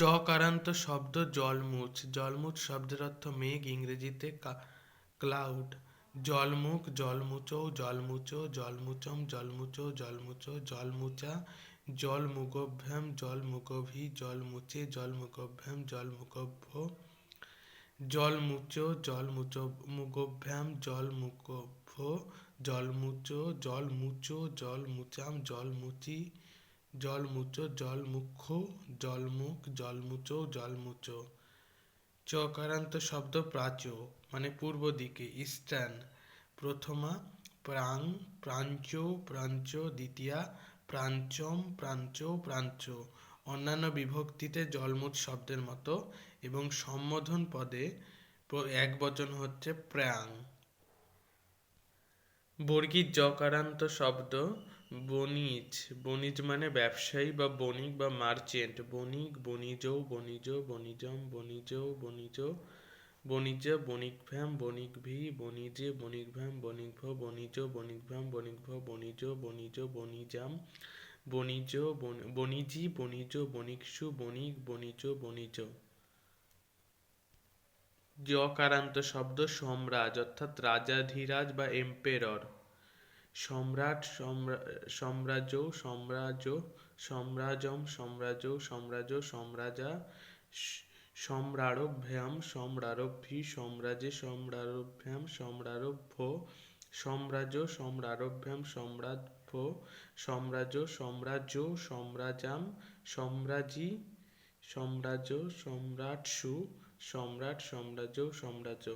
চকারান্ত শব্দ জলমুচ। জলমুচ শব্দের অর্থ মেঘ, ইংরেজিতে ক্লাউড জলমুখ, জলমুচো জলমুচো, জলমুচম, জলমুচো জলমুচো, জলমুচা, জলমুগভ্যাম, জলমুগভি, জলমুচে, জলমুগভ্যাম, জলমুগভ্য। জলমুচো জলমুচো, মুগভ্যাম, জলমুগভ্য। জলমুচো জলমুচো, জলমুচাম, জলমুচি। জলমুচো, জলমুখ্য, জলমুখ, জলমুচো জলমুচো। চকারান্ত শব্দ প্রাচ্য মানে পূর্ব দিকে, ইস্টার্ন। প্রথমা, প্রাং, প্রাঞ্চ প্রাঞ্চ। দ্বিতীয়া, প্রাঞ্চম, প্রাঞ্চ প্রাঞ্চ। অন্যান্য বিভক্তিতে জলমুট শব্দের মতো এবং সম্বোধন পদে এক বচন হচ্ছে প্রাং। বর্গীর জকারান্ত শব্দ বণিজ বণিজ মানে ব্যবসায়ী বা বণিক বা মার্চেন্ট। বণিক বণিজ বণিজ, বণিজম, বণিজ বণিজ বণিজ, বণিকভ্যাম, বণিকভি, বণিজে, বণিকভ্যাম, বণিকভ, বণিজ, বণিকভ্যাম, বণিকভ, বণিজ বণিজ, বণিজাম, বণিজ বণিজি, বণিজ, বণিকসু, বণিক, বণিজ বণিজ। জকারান্ত শব্দ সম্রাজ, অর্থাৎ রাজাধিরাজ বা এম্পেরর। সম্রাট সম্রাজ সম্রাজ সম্রাজম সম্রাজ সম্রাজ সম্রাজা সম্রারভ্যাম সম্রারভ্যি সম্রাজে, সম্রারভ্যাম, সম্রারভ্য সম্রাজ সম্রারভ্যাম সম্রাভ্য সম্রাজ সম্রাজ্য, সম্রাজাম সম্রাজি সম্রাজ সম্রাটসু, সম্রাট সম্রাজ সম্রাজ